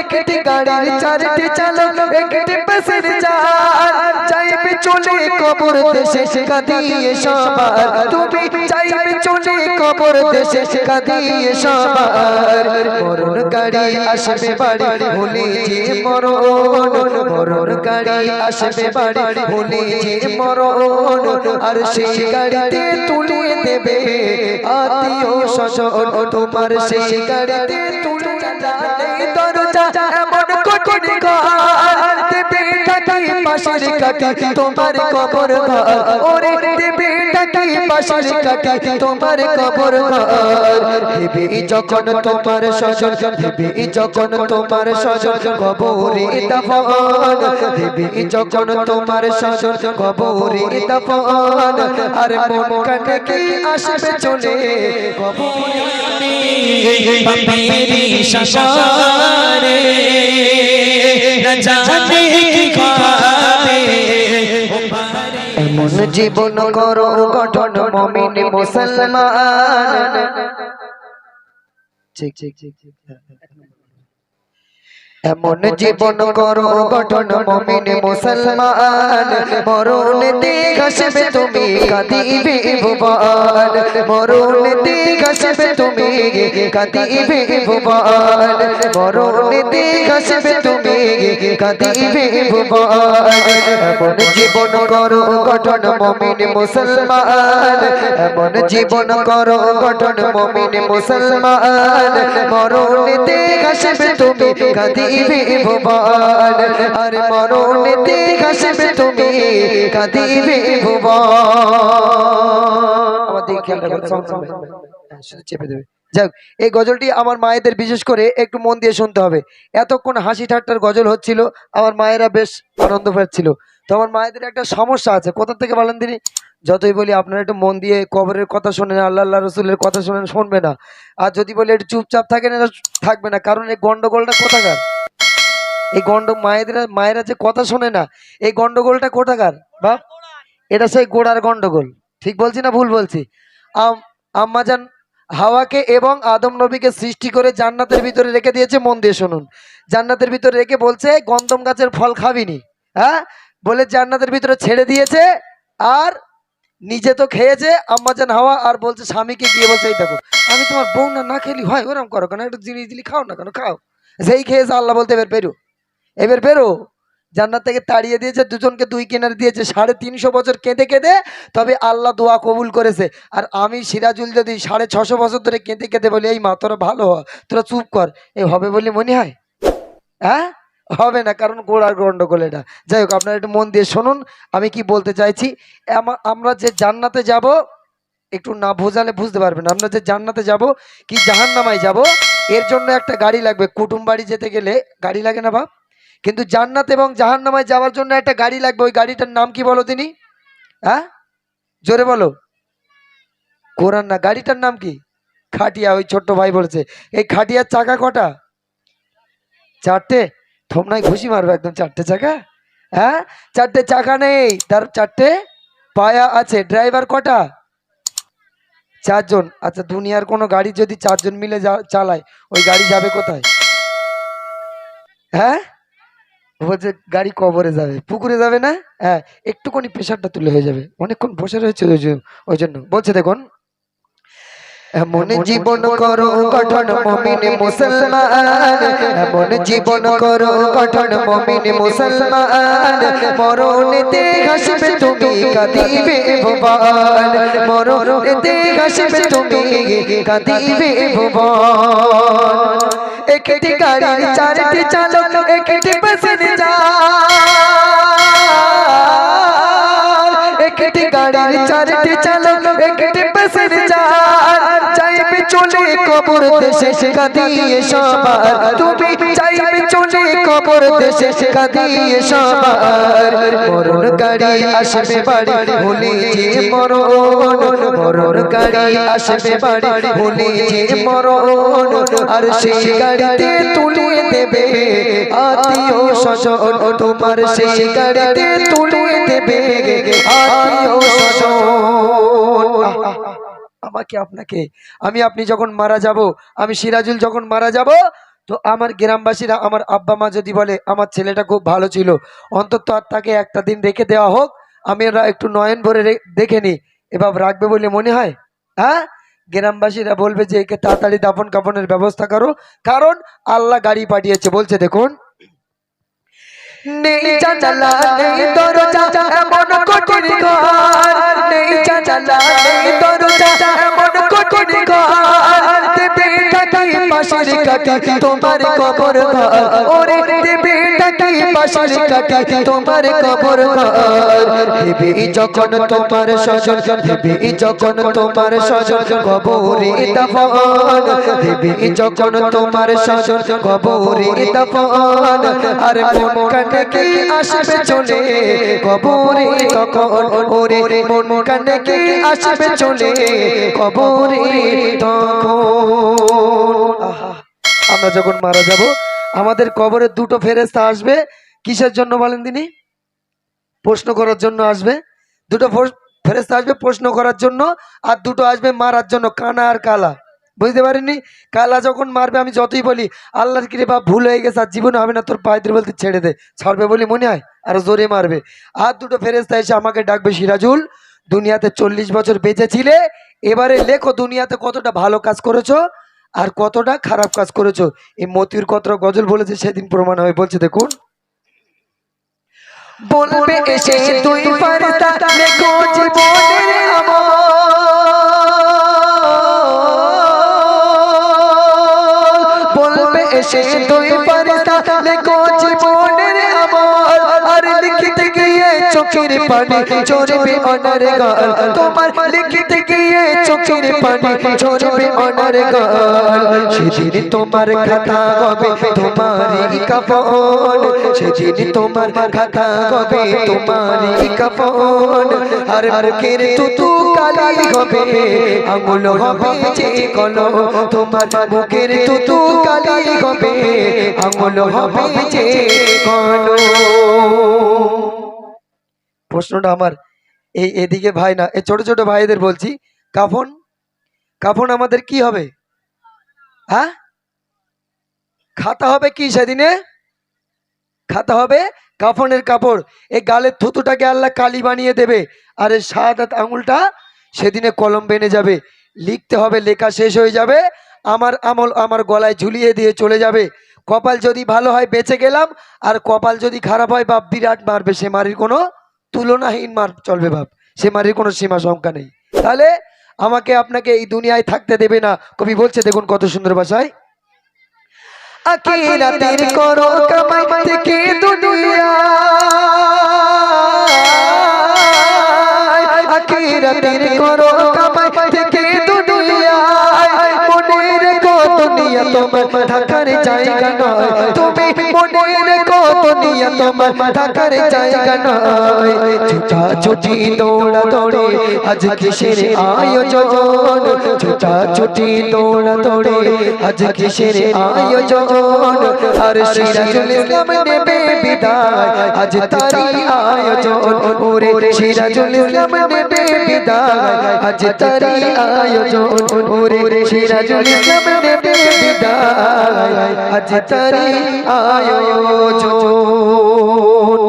একটি গাড়ির চারটি চালক, একটি প্যাসেঞ্জার চাইবে চলে কবর দেশে কাঁদিয়ে সবার। তুমি চাইবে চলে কবর দেশে কাঁদিয়ে সবার। মরণ গাড়ি আসবে বাড়ি ভুলে যে মরণ মরণ গাড়ি আসবে বাড়ি ভুলে যে মরণ। আর সেই গাড়িতে তুলে দেবে আত্মীয় স্বজন, তোমার সেই গাড়িতে তুলে দরজা এমন কঠিন কাজ পাশের কাটি তোমার কবর ঘর। ওরে দেবে ডাকি পাশের কাটি তোমার কবর ঘর। দেবে যখন তোমার সজন দেবে যখন তোমার সজন কবরে দাফন দেবে যখন তোমার সজন কবরে দাফন আর মন কাটে কি আসবে চলে? কবরে শাসন জানে কি এমন জীবন করো গঠন মমিন মুসলমান। ঠিক ঠিক ঠিক ঠিক। এমন জীবন করো, গঠন মমিন মুসলমান। মরণ দিক তুমি, কাঁদিবে ভুবন। মরণ দিক তুমি, কাঁদিবে ভুবন। মরণ দিক তুমি, কাঁদিবে ভুবন। এমন জীবন করো, গঠন মমিন মুসলমান। এমন জীবন করো, গঠন মমিন মুসলমান। মরণ দিক তুমি, কাঁদিবে ভুবন আর তুমি কাঁদিবে ভুবন খেয়াল। হ্যাঁ, শুধু চেপে দেবে। যাক এই গজলটি আমার মায়েদের বিশেষ করে একটু মন দিয়ে শুনতে হবে। এতক্ষণ হাসি ঠাট্টার গজল হচ্ছিল আমার মায়েরা বেশ আনন্দ পাচ্ছিল। তো আমার মায়েদের একটা সমস্যা আছে কোথা থেকে বলেন তিনি? যতই বলি আপনারা একটু মন দিয়ে কবরের কথা শোনেন আল্লাহ আল্লাহ রসুলের কথা শোনেন শুনবে না। আর যদি বলি একটু চুপচাপ থাকেন এরা থাকবে না কারণ এই গন্ডগোলটা কোথাকার? এই গন্ড মায়েদের, মায়েরা যে কথা শোনে না, এই গন্ডগোলটা কোথাকার, বাপ? এটা সেই গোড়ার গন্ডগোল। ঠিক বলছি না ভুল বলছি? আম আম্মাজান হাওয়াকে এবং আদম নবীকে সৃষ্টি করে জান্নাতের ভিতরে রেখে দিয়েছে, মন দিয়ে শুনুন। জান্নাতের ভিতরে রেখে বলছে গন্ধম গাছের ফল খাবিনি। হ্যাঁ? বলে জান্নাতের ভিতরে ছেড়ে দিয়েছে, আর নিজে তো খেয়েছে আম্মাজান হাওয়া, আর বলছে, স্বামীকে গিয়ে বলছে, এই দেখো, আমি তোমার বউ না না খেলি, হয় ওরম করো কেন? একটু জিনিস দিলি খাও না কেন? খাও। সেই খেয়েছে আল্লাহ বলতে এবার বেরো এবার বেরো। জান্নাত থেকে তাড়িয়ে দিয়েছে, দুজনকে দুই কিনার দিয়েছে। সাড়ে তিনশো বছর কেঁদে কেঁদে তবে আল্লাহ দোয়া কবুল করেছে। আর আমি সিরাজুল যদি সাড়ে ছশো বছর ধরে কেঁদে কেঁদে বলি, এই মা, তোরা ভালো হ, তোরা চুপ কর। এই হবে বলে মনে হয়? হ্যাঁ? হবে না, কারণ গোড়ার গন্ডগোল এটা। যাই হোক, আপনারা একটু মন দিয়ে শুনুন, আমি কি বলতে চাইছি? আমা- আমরা যে জান্নাতে যাব, একটু না বোঝালে বুঝতে পারবেন আমরা যে জান্নাতে যাব, কি জাহান্নামায় যাব, এর জন্য একটা গাড়ি লাগবে। কুটুম বাড়ি যেতে গেলে গাড়ি লাগে না বাপ? কিন্তু জান্নাত এবং জাহান্নামায় যাওয়ার জন্য একটা গাড়ি লাগবে। ওই গাড়িটার নাম কি বলো তিনি? হ্যাঁ? জোরে বলো। কোরআন না, গাড়িটার নাম কি? খাটিয়া, ওই ছোট্ট ভাই বলেছে। এই খাটিয়ার চাকা কটা? চারটে? থমনায় ঘুষি মারবে একদম চারটে চাকা? হ্যাঁ? চারটে চাকা নেই। তার চারটে পায়া আছে। ড্রাইভার কটা? চারজন। আচ্ছা দুনিয়ার কোনো গাড়ি যদি চারজন মিলে চালায়, ওই গাড়ি যাবে কোথায়? হ্যাঁ? বলছে গাড়ি কবরে যাবে, পুকুরে যাবে না? হ্যাঁ একটুখানি প্রেশারটা তুলে হয়ে যাবে। অনেকক্ষণ বসে রয়েছে ওই জন্য- বলছে দেখুন এমন জীবন করো গঠন মমিন মুসলমান। এমন জীবন করো গঠন মমিন মুসলমান। মরণেতে হাসবে তুমি কাঁদিবে ভুবন। মরণেতে হাসবে তুমি কাঁদিবে ভুবন। একটি গাড়ি চারটি চালক একটি প্যাসেঞ্জার একটি গাড়ির চারটি চালক একটি প্যাসেঞ্জার চাইবে চলে কবর দেশে কাঁদিয়ে সবার। তুমি চাইবে চলে কবর দেশে কাঁদিয়ে সবার। মরণ গাড়ি আসবে বাড়ি ভুলে মরণ। মরণ গাড়ি আসবে বাড়ি ভুলে মরণ। আর সেই গাড়িতে তুলে দেবে আত্মীয় স্বজন। তোমার সেই গাড়িতে তুলে দেবে আত্মীয় স্বজন। আমাকে আপনাকে। আমি আপনি যখন মারা যাব, আমি সিরাজুল যখন মারা যাব, তো আমার গ্রামবাসীরা, আমার আব্বা মা যদি বলে, আমার ছেলেটা খুব ভালো ছিল, অন্তত আর তাকে একটা দিন রেখে দেওয়া হোক, আমি একটু নয়ন ভরে দেখে নি। এবার রাখবে বলে মনে হয়? হ্যাঁ? গ্রামবাসীরা বলবে যে, একে তাড়াতাড়ি দাফন কাপনের ব্যবস্থা করো, কারণ আল্লাহ গাড়ি পাঠিয়েছে। বলছে, দেখুন। নেই জানালা, নেই দরজা, এমন কঠিন ঘর। নেই জানালা, নেই দরজা, এমন কঠিন ঘর। দেবে কাকি, পাশের কাকি, তোমার কবর ঘর। ওরে দেবে কাকি তোমার কবর ঘর। যখন তোমার যখন তোমার কবরে যখন তোমার কবরে আর মন কানে আসবে চলে, কবরে তখন। ওরে মন কানে আসবে চলে, কবরে তখন। আমরা যখন মারা যাব আমাদের কবরে দুটো ফেরেস্তা আসবে। কিসের জন্য বলেন তিনি? প্রশ্ন করার জন্য আসবে। দুটো ফোর- ফেরেস্তা আসবে প্রশ্ন করার জন্য, আর দুটো আসবে মারার জন্য, কানা আর কালা। বুঝতে পারিনি? কালা যখন মারবে, আমি যতই বলি, আল্লাহর কৃপা ভুল হয়ে গেছে, আর জীবনে হবে না, তোর পায়ে ধরে বলতে ছেড়ে দে। ছাড়বে বলি মনে হয়, আর জোরে মারবে। আর দুটো ফেরেস্তা এসে আমাকে ডাকবে, সিরাজুল, দুনিয়াতে চল্লিশ বছর বেঁচে ছিলে, এবারে লেখো দুনিয়াতে কতটা ভালো কাজ করেছ। আর কতটা খারাপ কাজ করেছ? এই মতির কতটা গজল বলেছে সেদিন প্রমাণ হয়ে। বলছে দেখুন। বলবে এসে তুই ফারিস্তা লেখো জীবনের বলবে এসে তুই চোখের পানি চড়বে অনার গাল। তোমার লিখিতে গিয়ে চোখের পানি চড়বে অনার গাল। সেদিন তোমার খাতা হবে তোমারই কাফন সেদিন তোমার খাতা হবে তোমারই কাফন আর মুখের তুতু কালি হবে, আঙুল হবে যে কলম। তোমার মুখের তুতু কালি হবে, আঙুল হবে যে কলম। প্রশ্নটা আমার এই এদিকে ভাই না, এই ছোট ছোট ভাইদের বলছি, কাফন কাফন আমাদের কি হবে? হ্যাঁ? খাতা হবে কি সেদিনে? খাতা হবে কাফনের কাপড়। এই গালের থুতুটাকে আল্লাহ কালি বানিয়ে দেবে, আর এই সাত হাত আঙুলটা সেদিনে কলম বেনে যাবে। লিখতে হবে, লেখা শেষ হয়ে যাবে, আমার আমল আমার গলায় ঝুলিয়ে দিয়ে চলে যাবে। কপাল যদি ভালো হয়, বেঁচে গেলাম, আর কপাল যদি খারাপ হয়, বাপ বিরাট মারবে, সে মারির কোনো তুলনাহীন মার চলবে বাপ। সে মারির কোনো সীমা সংখ্যা নেই। তাহলে আমাকে আপনাকে এই দুনিয়ায় থাকতে দেবে না। কবি বলছে দেখুন কত সুন্দর ভাষায়। আকিরাতের করো কামাই থেকে দুনিয়া। আকিরাতের করো কামাই থেকে দুনিয়া। মনে রেখো দুনিয়া তোমার থাকার জায়গা নয়। তুমি মনে রেখো দুনিয়া তোমার থাকার জায়গা নয় ছোটা ছুটি দৌড়া দৌড়ে আজ কিসের আয়োজন ছোটা ছুটি দৌড়া দৌড়ে আজ কিসের আয়োজন আর সিরাজুল ইসলাম নেবে বিদায় আজ তারি আয়োজন ওরে সিরাজুল ইসলাম নেবে বিদায় আজ তারি আয়োজন ওরে সিরাজুল ইসলাম নেবে বিদায় আজ তারি আয়োজন জীবন